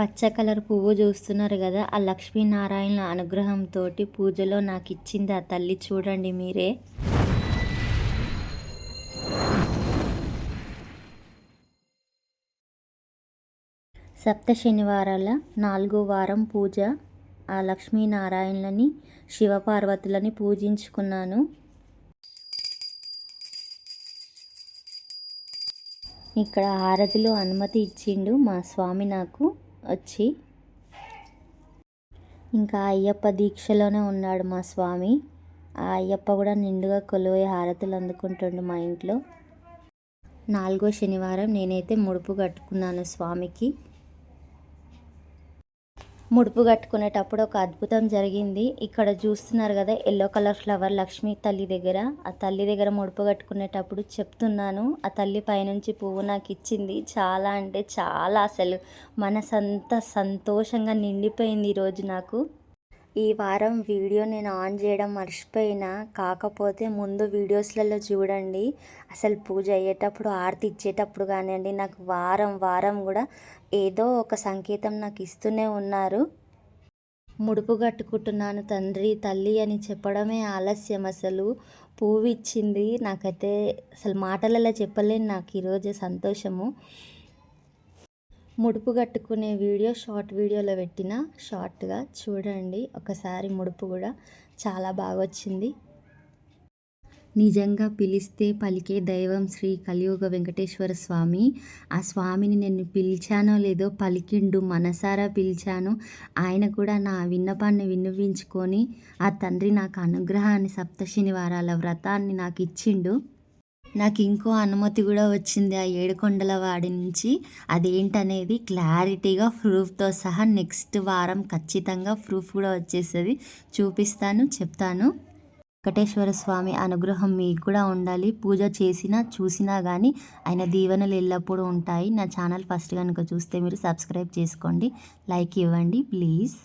పచ్చ కలర్ పువ్వు చూస్తున్నారు కదా ఆ లక్ష్మీనారాయణ అనుగ్రహంతో పూజలో నాకు ఇచ్చింది ఆ తల్లి చూడండి మీరే. సప్త శనివారాల నాలుగో వారం పూజ. ఆ లక్ష్మీనారాయణలని శివపార్వతులని పూజించుకున్నాను. ఇక్కడ హారతిలో అనుమతి ఇచ్చిండు మా స్వామి నాకు. వచ్చి ఇంకా అయ్యప్ప దీక్షలోనే ఉన్నాడు మా స్వామి. ఆ అయ్యప్ప కూడా నిండుగా కొలువై హారతులు అందుకుంటుండు మా ఇంట్లో. నాలుగో శనివారం నేనైతే ముడుపు కట్టుకున్నాను స్వామికి. ముడుపు కట్టుకునేటప్పుడు ఒక అద్భుతం జరిగింది. ఇక్కడ చూస్తున్నారు కదా ఎల్లో కలర్ ఫ్లవర్ లక్ష్మీ తల్లి దగ్గర. ఆ తల్లి దగ్గర ముడుపు కట్టుకునేటప్పుడు చెప్తున్నాను. ఆ తల్లి పైనుంచి పువ్వు నాకు ఇచ్చింది. చాలా అంటే చాలా అసలు మనసంతా సంతోషంగా నిండిపోయింది ఈరోజు నాకు. ఈ వారం వీడియో నేను ఆన్ చేయడం మర్చిపోయినా. కాకపోతే ముందు వీడియోస్లలో చూడండి. అసలు పూజ అయ్యేటప్పుడు ఆరతి ఇచ్చేటప్పుడు కానివ్వండి నాకు వారం వారం కూడా ఏదో ఒక సంకేతం నాకు ఇస్తూనే ఉన్నారు. ముడుపు కట్టుకుంటున్నాను తండ్రి తల్లి అని చెప్పడమే ఆలస్యం అసలు. పువ్వు ఇచ్చింది నాకైతే అసలు మాటలలో చెప్పలేను నాకు ఈరోజు సంతోషము. ముడుపు కట్టుకునే వీడియో షార్ట్ వీడియోలో పెట్టిన షార్ట్గా చూడండి. ఒకసారి ముడుపు కూడా చాలా బాగా వచ్చింది నిజంగా పిలిస్తే పలికే దైవం శ్రీ కలియుగ వెంకటేశ్వర స్వామి. ఆ స్వామిని నేను పిలిచానో లేదో పలికిండు మనసారా పిలిచాను. ఆయన కూడా నా విన్నపాన్ని విన్నవించుకొని ఆ తండ్రి నాకు అనుగ్రహాన్ని సప్తశనివారాల వ్రతాన్ని నాకు ఇచ్చిండు. నాకు ఇంకో అనుమతి కూడా వచ్చింది ఆ ఏడుకొండల వాడి నుంచి. అదేంటనేది క్లారిటీగా ప్రూఫ్తో సహా నెక్స్ట్ వారం ఖచ్చితంగా ప్రూఫ్ కూడా వచ్చేస్తుంది. చూపిస్తాను చెప్తాను. వెంకటేశ్వర స్వామి అనుగ్రహం మీకు కూడా ఉండాలి. పూజ చేసినా చూసినా కానీ ఆయన దీవెనలు ఎల్లప్పుడూ ఉంటాయి. నా ఛానల్ ఫస్ట్ కనుక చూస్తే మీరు సబ్స్క్రైబ్ చేసుకోండి. లైక్ ఇవ్వండి ప్లీజ్.